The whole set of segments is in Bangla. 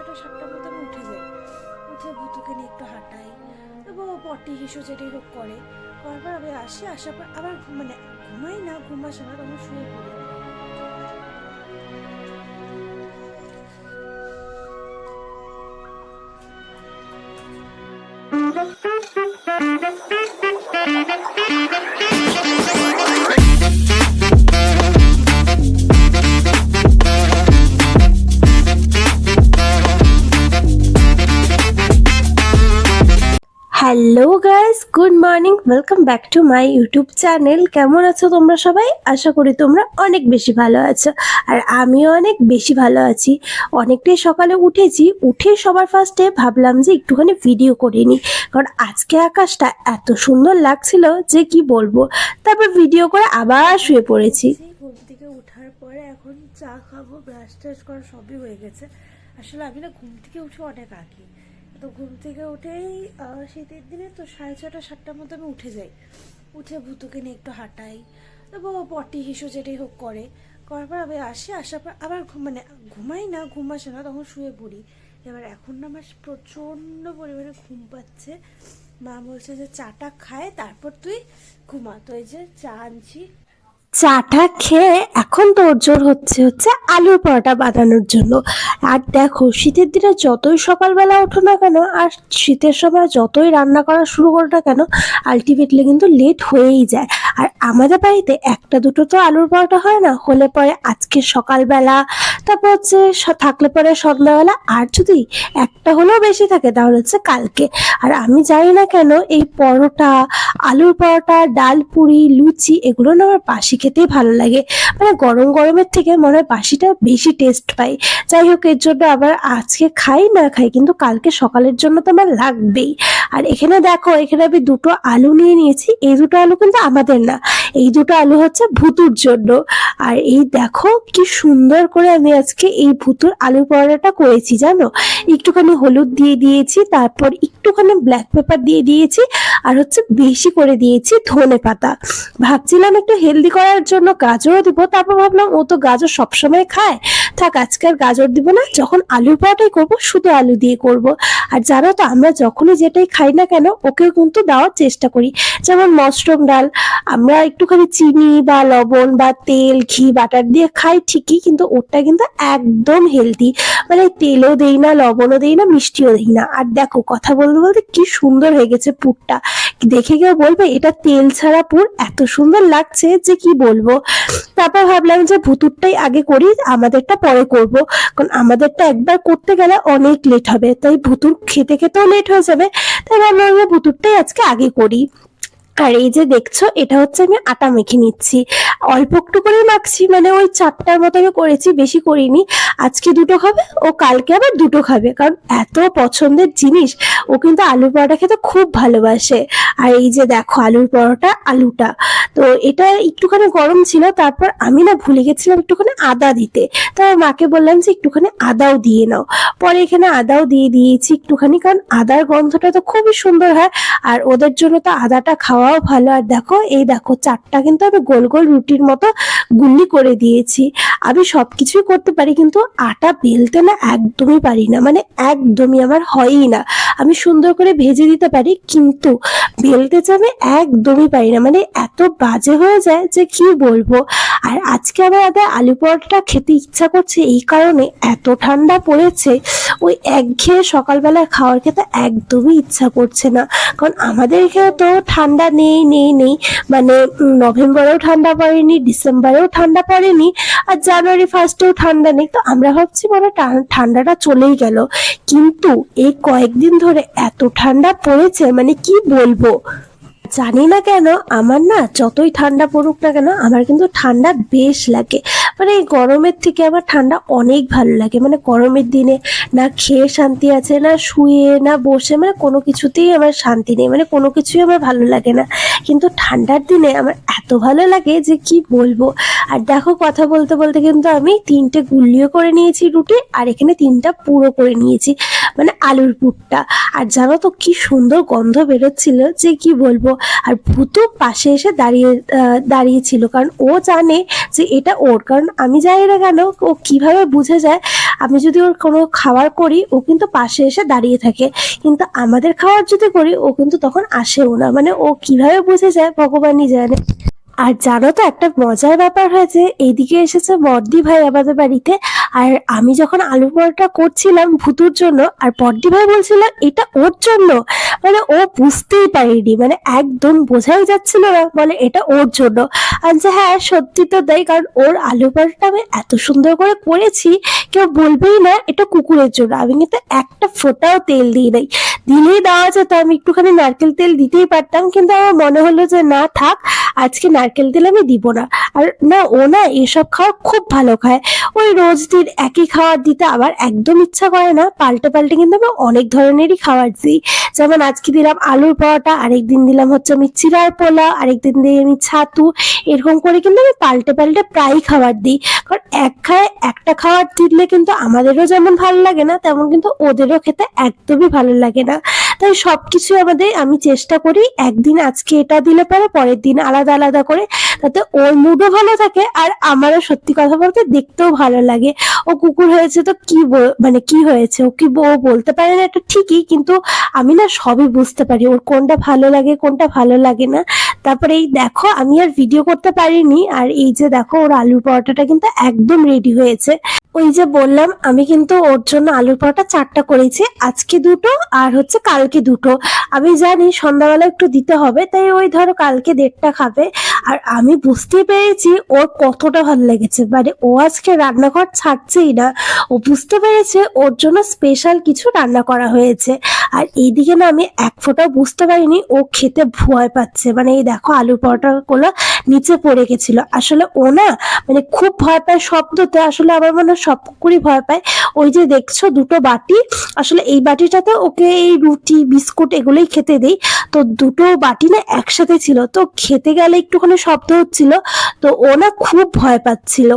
ছটা, সাতটার মতো আমি উঠে যাই উঠে ভুতুকে নিয়ে একটু হাঁটাই এবং পটি হিসু যেটাই হোক করে। করার পর আমি আসি, আসার পর আবার মানে ঘুমাই না, ঘুম আসে না, তখন শুয়ে পড়ি। Hello guys good morning welcome back to my YouTube channel কেমন আছো তোমরা সবাই? আশা করি তোমরা অনেক বেশি ভালো আছো। আর আমিও অনেক বেশি ভালো আছি। অনেকটাই সকালে উঠেছি। উঠে সবার ফার্স্টে ভাবলাম যে একটুখানি ভিডিও করে নিই। কারণ আজকে আকাশটা এত সুন্দর লাগছিল যে কি বলব? তারপর ভিডিও করে আবার শুয়ে পড়েছি। ঘুম থেকে ওঠার পরে এখন চা খাব ব্রাশ টাশ করা সবই হয়ে গেছে। আসলে আমি না ঘুম থেকে উঠে অনেক আগে তো ঘুম থেকে উঠেই শীতের দিনে তো সাড়ে ছটা, সাতটার মতো আমি উঠে যাই। উঠে ভুতুকে নিয়ে একটু হাঁটাই এবং পটি হিসু যেটাই হোক করে। করার পর আমি আসি, আসার পর আবার মানে ঘুমাই না, ঘুম আসে না, তখন শুয়ে পড়ি। এবার এখন না আমার প্রচণ্ড পরিমাণে ঘুম পাচ্ছে। মা বলছে যে চাটা খায়, তারপর তুই ঘুমা। তো এই যে চা আনছি চাটা খেয়ে এখন তোর জোর হচ্ছে হচ্ছে আলুর পরোটা বানানোর জন্য। আর দেখো, শীতের দিনে যতই সকালবেলা ওঠো না কেন, আর শীতের সময় যতই রান্না করা শুরু করো না কেন আলটিমেটলি কিন্তু লেট হয়েই যায়। আর আমাদের বাড়িতে একটা দুটো তো আলুর পরোটা হয় না, হলে পরে আজকে সকালবেলা তারপর হচ্ছে থাকলে পরে সন্ধ্যাবেলা, আর যদি একটা হলেও বেশি থাকে, তাহলে হচ্ছে কালকে। আর আমি জানি না কেন, এই পরোটা, আলুর পরোটা, ডাল, পুরি, লুচি, এগুলো না আমার বাসি খেতেই ভালো লাগে। মানে গরম গরমের থেকে মনে হয় বাসিটা বেশি টেস্ট পাই। যাই হোক, এর জন্য আবার আজকে খাই, না খাই, কিন্তু কালকে সকালের জন্য তো আমার লাগবেই। আর এখানে দেখো, এখানে আমি দুটো আলু নিয়ে নিয়েছি। এই দুটো আলু কিন্তু আমাদের না। এই দুটো আলু হচ্ছে ভুতুর জন্য। আর এই দেখো, কি সুন্দর করে আমি আজকে এই ভুতুর আলু পরোটাটা করেছি, জানো? একটুখানি হলুদ দিয়ে দিয়েছি, তারপর একটুখানি ব্ল্যাক পেপার দিয়ে দিয়েছি, আর হচ্ছে বেশি করে দিয়েছি ধনে পাতা। ভাবছিলাম একটু হেলদি করার জন্য গাজরও দিব, তারপর ভাবলাম ও তো গাজর সবসময় খায়। থাক, আজকে আর গাজর দিব না, যখন আলুর পরোটাই করব, শুধু আলু দিয়ে করব। আর জানো তো, আমরা যখনই যেটাই খাই না কেন ওকে কিন্তু দেওয়ার চেষ্টা করি। যেমন মশরুম ডাল, আমরা একটুখানি চিনি বা লবণ বা তেল, ঘি, বাটার দিয়ে খাই ঠিকই, কিন্তু ওটা কিন্তু একদম হেলদি মানে তেলও দেই না, লবণও দেই না, মিষ্টিও দেই না। আর দেখো, কথা বলতে বলতে কি সুন্দর হয়ে গেছে পুরটা। দেখে কেউ বলবে, এটা তেল ছাড়া পুর এত সুন্দর লাগছে যে কি বলব? তারপর ভাবলাম যে ভুতুরটাই আগে করি, আমাদেরটা পরে করব। কারণ আমাদেরটা একবার করতে গেলে অনেক লেট হবে। তাই ভুতুর খেতে খেতেও লেট হয়ে যাবে। তাই ভাবলাম যে ভুতুরটাই আজকে আগে করি। আর এই যে দেখছ, এটা হচ্ছে আমি আটা মেখে নিচ্ছি। অল্প একটু করে মাখছি মানে ওই চারটার মতো আমি করেছি, বেশি করিনি। আজকে দুটো খাবে, ও কালকে আবার দুটো খাবে। কারণ এত পছন্দের জিনিস, ও কিন্তু আলুর পরোটা খেতে খুব ভালোবাসে। আর এই যে দেখো, আলুর পরোটা, আলুটা। তো এটা একটুখানি গরম ছিল, তারপর আমি না ভুলে গেছিলাম একটুখানি আদা দিতে। তারপর মাকে বললাম যে একটুখানি আদাও দিয়ে নাও। পরে এখানে আদাও দিয়ে দিয়েছি একটুখানি, কারণ আদার গন্ধটা তো খুবই সুন্দর হয়, আর ওদের জন্য তো আদাটা খাওয়াও ভালো। আর দেখো, এই দেখো, চারটা কিন্তু আমি গোল গোল রুটির মতো গুল্লি করে দিয়েছি। আমি সবকিছুই করতে পারি, কিন্তু আটা বেলতে না একদমই পারি না মানে একদমই আমার হয়ই না। আমি সুন্দর করে ভেজে দিতে পারি, কিন্তু বেলতে আমি একদমই পারি না মানে এত বাজে হয়ে যায় যে কি বলব? আর আজকে আমার আবার আলু পরোটাটা খেতে ইচ্ছা করছে এই কারণে এত ঠান্ডা পড়েছে, ওই একঘেয়ে সকালবেলা খাওয়ার খেতে একদমই ইচ্ছা করছে না। কারণ আমাদের এখানে তো ঠান্ডা নেই নেই নেই। মানে নভেম্বরেও ঠান্ডা পড়েনি, ডিসেম্বরেও ঠান্ডা পড়েনি, আর জানুয়ারি ফার্স্টেও ঠান্ডা নেই। তো আমরা ভাবছি মানে ঠান্ডাটা চলেই গেল। কিন্তু এই কয়েকদিন ধরে এত ঠান্ডা পড়েছে মানে কি বলব? জানি না কেন, আমার না যতই ঠান্ডা পড়ুক না কেন, আমার কিন্তু ঠান্ডা বেশ লাগে। মানে এই গরমের থেকে আমার ঠান্ডা অনেক ভালো লাগে। মানে গরমের দিনে না খেয়ে শান্তি আছে, না শুয়ে, না বসে মানে কোনো কিছুতেই আমার শান্তি নেই মানে কোনো কিছুই আমার ভালো লাগে না। কিন্তু ঠান্ডার দিনে আমার এত ভালো লাগে যে কি বলব? আর দেখো কথা বলতে বলতে কিন্তু আমি তিনটে গুল্লিও করে নিয়েছি রুটি, আর এখানে তিনটা পুরো করে নিয়েছি মানে আলুর পুরটা। আর জানো তো কি সুন্দর গন্ধ বেরোচ্ছিল, যে কি বলব? আর ভূত পাশে এসে দাঁড়িয়ে দাঁড়িয়েছিল, কারণ ও জানে যে এটা ওর, কারণ আমি জানি না কেন, ও কীভাবে বুঝে যায়, আমি যদি ওর কোনো খাবার করি, ও কিন্তু পাশে এসে দাঁড়িয়ে থাকে। কিন্তু আমাদের খাবার যদি করি, ও কিন্তু তখন আসেও না। মানে ও কীভাবে বুঝে যায় ভগবানই জানে। আর জানো তো, একটা মজার ব্যাপার হয়েছে এইদিকে এসেছে বর্দি ভাই আমাদের বাড়িতে। আর আমি যখন আলু পরোটা করছিলাম ভুতুর জন্য, আর বর্দি ভাই বলছিল, এটা ওর জন্য। মানে ও বুঝতেই পারেনি মানে একদম বোঝাই যাচ্ছিল না, বলে এটা ওর জন্য। আর যে হ্যাঁ সত্যি তো দেয় কারণ ওর আলু পরোটা আমি এত সুন্দর করে করেছি, কেউ বলবেই না এটা কুকুরের জন্য। আমি কিন্তু একটা ফোটাও তেল দিই নাই। দিলেই দেওয়া যেত, আমি একটুখানি নারকেল তেল দিতেই পারতাম, কিন্তু আমার মনে হলো যে না, থাক আজকে নারকেল তেল আমি দিব না। আর না, ও না এসব খাওয়া খুব ভালো খায়। ওই রোজ দিন একই খাবার দিতে আবার একদম ইচ্ছা করে না। পাল্টে পাল্টে কিন্তু আমি অনেক ধরনেরই খাবার দিই। যেমন আজকে দিলাম আলুর পরোটা, আরেকদিন দিলাম হচ্ছে আমি চিরার পোলা, আরেকদিন দিই আমি ছাতু। এরকম করে কিন্তু আমি পাল্টে পাল্টে প্রায়ই খাবার দিই। কারণ এক খায় একটা খাবার দিলে কিন্তু আমাদেরও যেমন ভালো লাগে না, তেমন কিন্তু ওদেরও খেতে একদমই ভালো লাগে না। তাই সবকিছু আমাদের, আমি চেষ্টা করি একদিন আজকে এটা দিলে পরে পরের দিন আলাদা আলাদা করে তাতে ওর মুডও ভালো থাকে আর আমারও সত্যি কথা বলতে দেখতেও ভালো লাগে। ও কুকুর হয়েছে তো কি মানে কি হয়েছে? ও কি ও বলতে পারে না, এটা ঠিকই কিন্তু আমি না সবই বুঝতে পারি। ওর কোনটা ভালো লাগে, কোনটা ভালো লাগে না। তারপরে এই দেখো, আমি আর ভিডিও করতে পারিনি। আর এই যে দেখো, ওর আলুর পরোটাটা কিন্তু একদম রেডি হয়েছে। ওই যে বললাম, আমি কিন্তু ওর জন্য আলুর পরোটা চারটা করেছি, আজকে দুটো আর হচ্ছে কালকে দুটো। আমি জানি সন্ধ্যাবেলা একটু দিতে হবে, তাই ওই ধরো কালকে দেড়টা খাবে। আর আমি বুঝতে পেরেছি ওর কতটা ভালো লেগেছে। মানে ও আজকে রান্নাঘর ছাড়ছেই না। ও বুঝতে পেরেছে ওর জন্য স্পেশাল কিছু রান্না করা হয়েছে। আর এইদিকে না আমি এক ফোঁটাও বুঝতে পারিনি ও খেতে ভয় পাচ্ছে। মানে এই দেখো আলু পরোটাগুলো নিচে পড়ে গেছিল। আসলে ও না মানে খুব ভয় পায় শব্দতে। আসলে আমার মনে হয় সব কুকুরই ভয় পায়। ওই যে দেখছ দুটো বাটি। আসলে এই বাটিটাতে ওকে এই রুটি, বিস্কুট এগুলোই খেতে দেই। তো দুটো বাটি না একসাথে ছিল। তো খেতে গেলে একটুখানি শব্দ হচ্ছিল, তো ও না খুব ভয় পাচ্ছিল।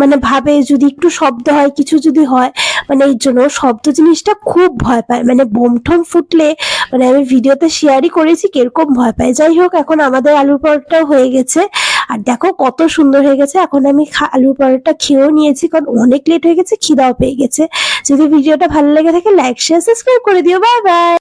মানে ভাবে যদি একটু শব্দ হয়, কিছু যদি হয় মানে এই জন্য শব্দ জিনিসটা খুব ভয় পায়। মানে বোম ঠোম ফুটলে মানে আমি ভিডিওতে শেয়ারই করেছি, কীরকম ভয় পায়। যাই হোক, এখন আমাদের আলুর পরোটাও হয়ে গেছে। আর দেখো কত সুন্দর হয়ে গেছে। এখন আমি আলুর পরোটা খেয়েও নিয়েছি, কারণ অনেক লেট হয়ে গেছে, খিদাও পেয়ে গেছে। যদি ভিডিওটা ভালো লেগে থাকে লাইক শেয়ার সাবস্ক্রাইব করে দিও। Bye bye